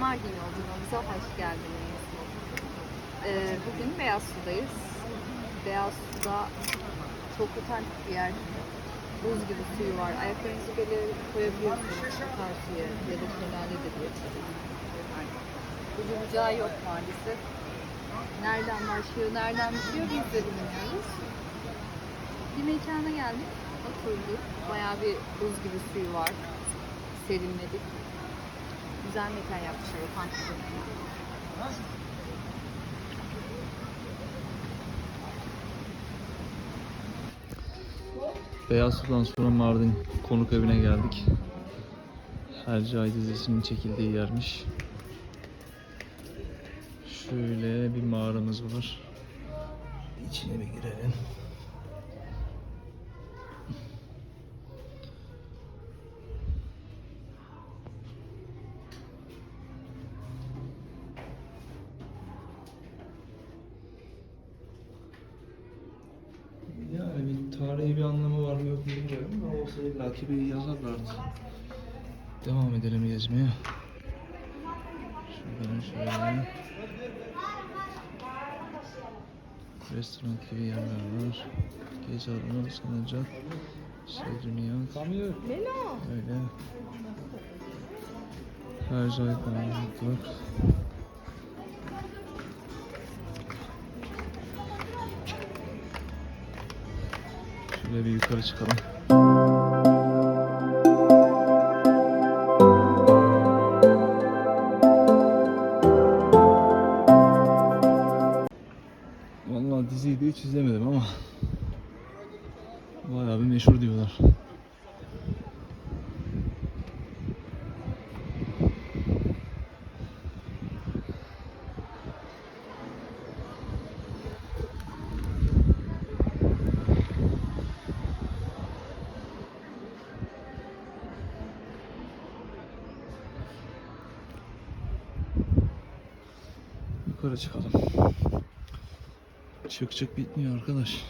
Mardin yolculuğumuza hoş geldiniz. Ee, bugün Beyaz Su'dayız. Beyaz Su'da çok otantik bir yer. Buz gibi suyu var. Ayaklarınızı böyle koyabiliyorsunuz karşıya ya da şelale de diyebilirsiniz. Ucu yok maalesef. Nereden başlıyor, nereden bitiyor biz de bilmiyoruz. Bir mekana geldik, oturduk. Bayağı bir buz gibi suyu var. Serinledik. Güzel mekan yapmışlar. Beyaz Su'dan sonra Mardin konuk evine geldik. Hercai dizisinin çekildiği yermiş. Şöyle bir mağaramız var. İçine bir girelim. Bir tarihi bir anlamı var mı yok mu bilmiyorum ama olsa illaki bir yazarlardı. Devam edelim gezmeye. Şuradan şöyle. Restoran gibi yerler var. Gece alanı sanacak. Sedrüniyat. Öyle. Her şey var. Şöyle bir yukarı çıkalım. Yukarı çıkalım. Çık çık bitmiyor arkadaş.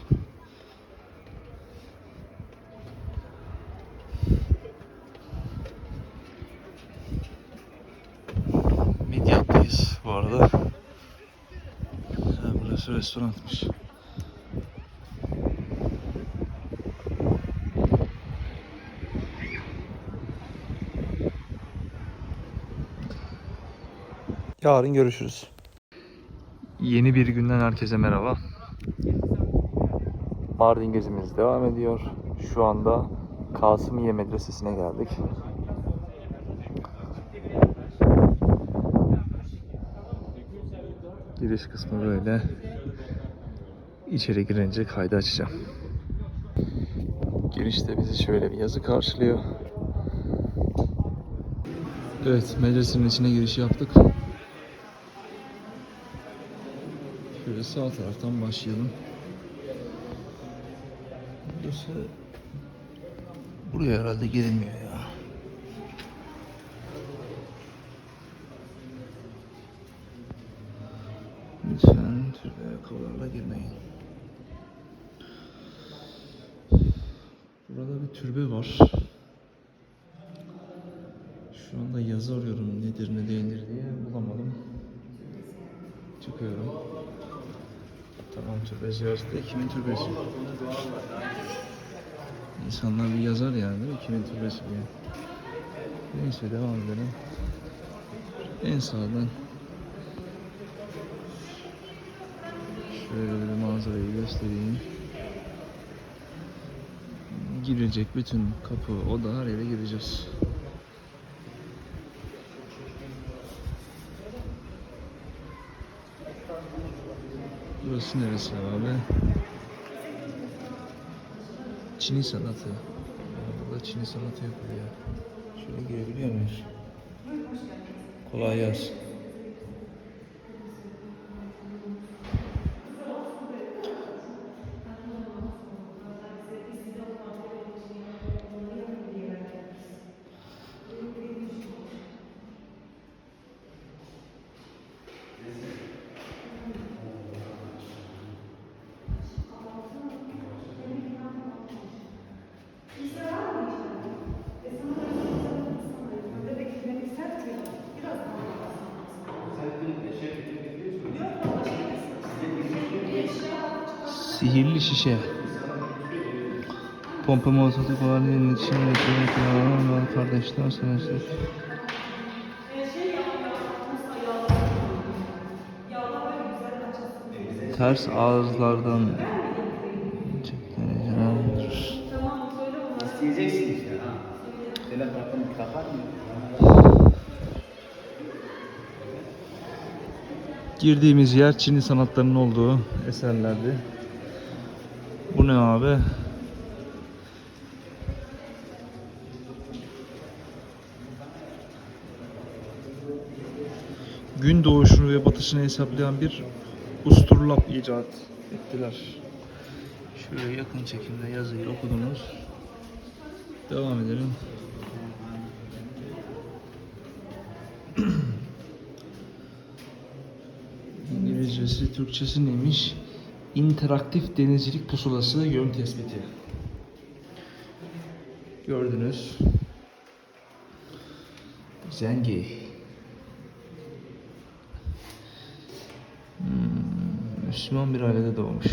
Midyat'tayız bu arada. Ha, burası restoranmış. Yarın görüşürüz. Yeni bir günden herkese merhaba. Mardin gezimiz devam ediyor. Şu anda Kasımiye Medresesi'ne geldik. Giriş kısmı böyle. İçeri girince kaydı açacağım. Girişte bizi şöyle bir yazı karşılıyor. Evet, medresenin içine giriş yaptık. Şöyle sağ taraftan başlayalım. Burası buraya herhalde girilmiyor ya. Lütfen türbe ayakkabılarla girmeyin. Burada bir türbe var. Şu anda yazı arıyorum nedir ne değildir diye bulamadım. Çıkıyorum. Tamam türbe ziyareti de kimin türbesi? İnsanlar bir yazar yani değil mi? Kimin türbesi diye. Neyse devam edelim. En sağdan şöyle bir manzarayı göstereyim. Girilecek bütün kapı, oda her yere gireceğiz. Burası neresi abi? Çin'i sanatı. Burada Çin'i sanatı yapılıyor. Şöyle girebiliyor muyuz? Kolay gelsin. Sihirli şişe. Pompa motosu falan iletişim iletişim kardeşler senesi. Ters ağızlardan işte ha. Böyle? Girdiğimiz yer Çinli sanatlarının olduğu eserlerdi. Bu ne abi? Gün doğuşunu ve batışını hesaplayan bir usturlap icat ettiler. Şöyle yakın çekimde yazıyı okudunuz. Devam edelim. İngilizcesi, Türkçesi neymiş? İnteraktif denizcilik pusulası yön tespiti. Gördünüz. Zengi. Hmm, Müslüman bir ailede doğmuş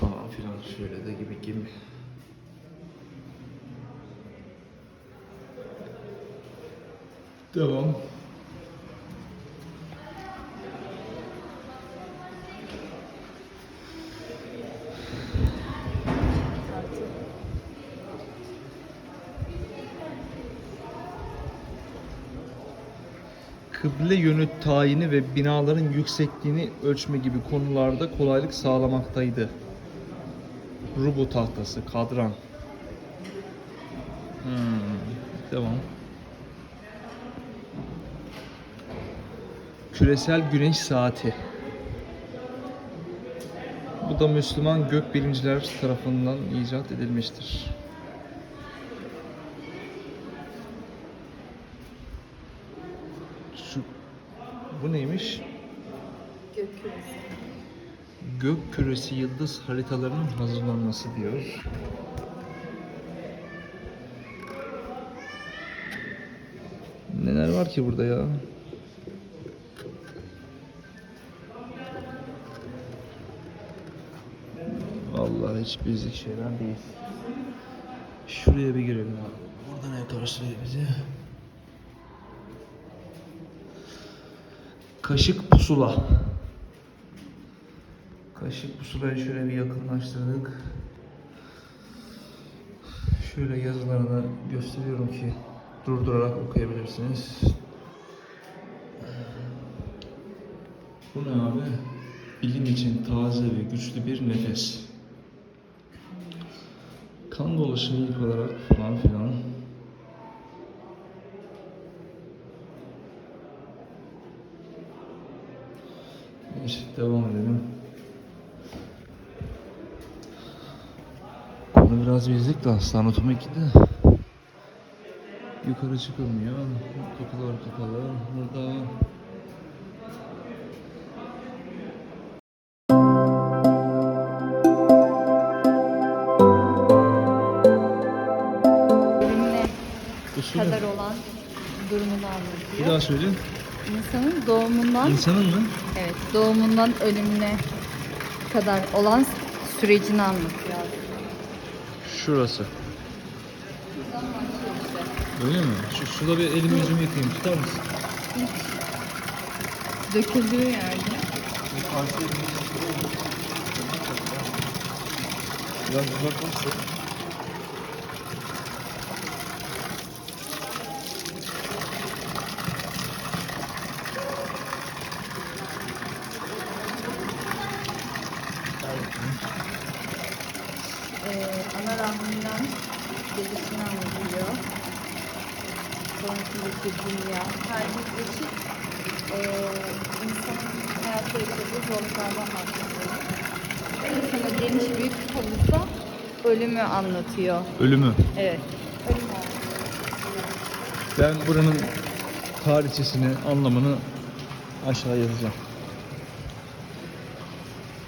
falan filan şöyle de gibi gibi. Devam. Kıble yönü tayini ve binaların yüksekliğini ölçme gibi konularda kolaylık sağlamaktaydı. Rubo tahtası, kadran. Hmm, devam. Küresel güneş saati. Bu da Müslüman gökbilimciler tarafından icat edilmiştir. Şu bu neymiş? Gök küresi. Gök küresi yıldız haritalarının hazırlanması diyor. Neler var ki burada ya? Vallahi hiç bizlik şeyler değil. Şuraya bir girelim abi. Burada ne karşılıyor bizi? Kaşık pusula. Kaşık pusulayı şöyle bir yakınlaştırdık. Şöyle yazılarını gösteriyorum ki durdurarak okuyabilirsiniz. Bu ne abi? Bilim için taze ve güçlü bir nefes. Kan dolaşımı ilk olarak falan filan. Neyse devam edelim. Konu biraz bizlik de aslan otomatik de. Yukarı çıkılmıyor. Kapılar kapalı. Burada kadar olan durumunu Bir anlatıyor. daha söyle. İnsanın doğumundan, İnsanın mı? evet doğumundan ölümüne kadar olan sürecini anlatıyor. Şurası. Öyle mi? Şu suda bir elimi yüzümü yıkayayım. Tutar mısın? Döküldüğü yerde. Biraz uzaklaşsın. Ana rahminden gelişini anlatıyor. Sonrasındaki dünya. Her bir geçit ee, insanın hayatta yaşadığı zorluklardan bahsediyor. İnsana geniş büyük havuzda ölümü anlatıyor. Ölümü. Evet. Ölüm anlatıyor. Ben buranın tarihçesini, anlamını aşağı yazacağım.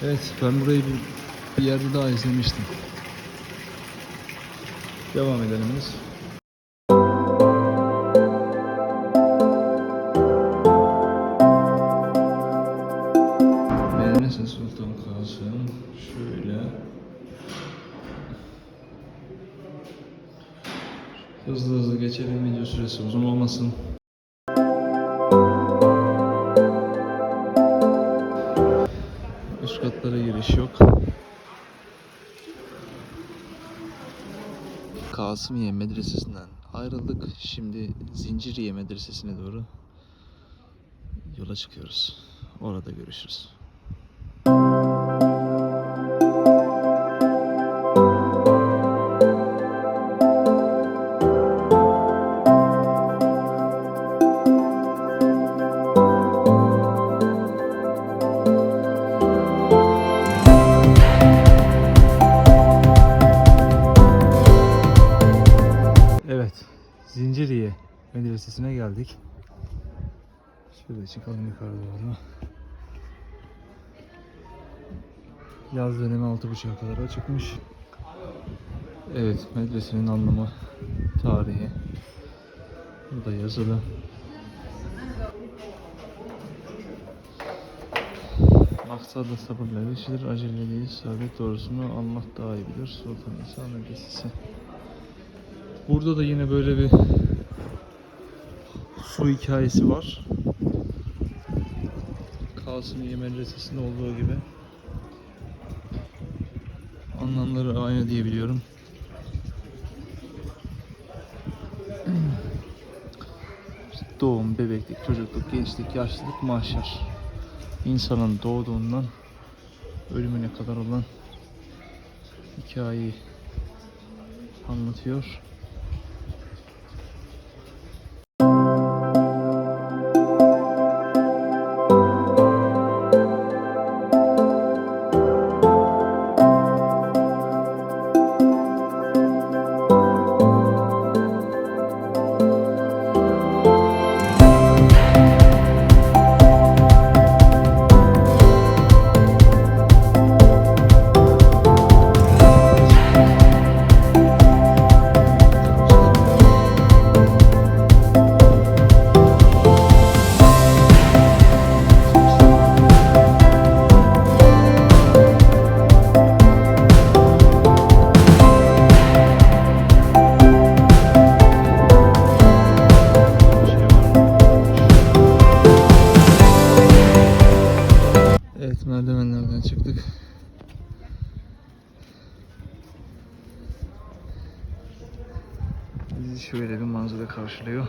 Evet, ben burayı bir, bir yerde daha izlemiştim. Devam edelim biz. Sultan Kasım şöyle hızlı hızlı geçelim video süresi uzun olmasın. Üst katlara giriş yok. Kasımiye Medresesi'nden ayrıldık. Şimdi Zinciriye Medresesi'ne doğru yola çıkıyoruz. Orada görüşürüz. Zinciriye Medresesi'ne geldik. Şöyle çıkalım yukarı doğru. Yaz dönemi 6.30'a kadar açıkmış. Evet, medresenin anlamı, tarihi. Burada yazılı. Maksadı sabırla erişilir, acele değil, sabit doğrusunu Allah daha iyi bilir. Sultan İsa Medresesi. Burada da yine böyle bir su hikayesi var. Kasımiye Medresesi'nde olduğu gibi. Anlamları aynı diye biliyorum. Doğum, bebeklik, çocukluk, gençlik, yaşlılık, mahşer. İnsanın doğduğundan ölümüne kadar olan hikayeyi anlatıyor. Bizi şöyle bir manzara karşılıyor.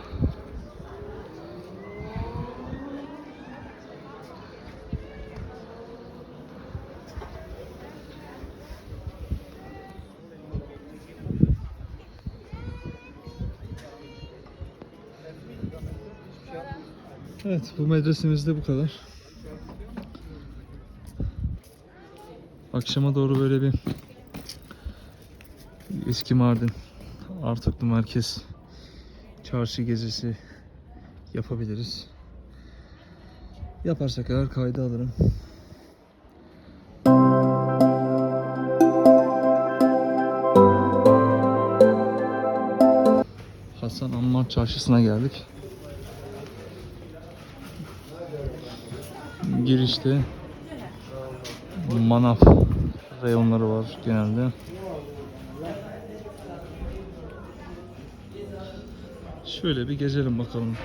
Evet bu medresemiz de bu kadar. Akşama doğru böyle bir eski Mardin Artuklu Merkez çarşı gezisi yapabiliriz. Yaparsak eğer kayda alırım. Hasan Ammar Çarşısı'na geldik. Girişte manav reyonları var genelde. Şöyle bir gezelim bakalım.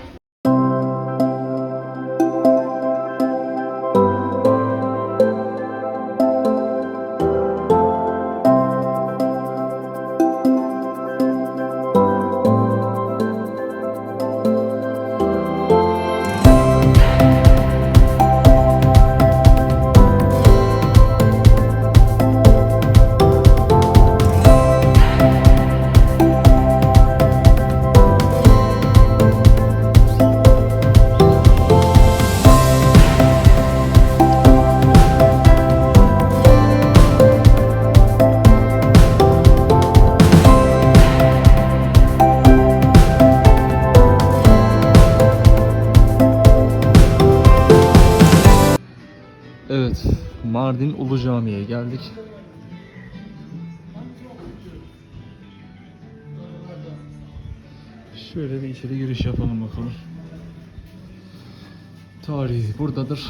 Evet, Mardin Ulu Cami'ye geldik. Şöyle bir içeri giriş yapalım bakalım. Tarihi buradadır.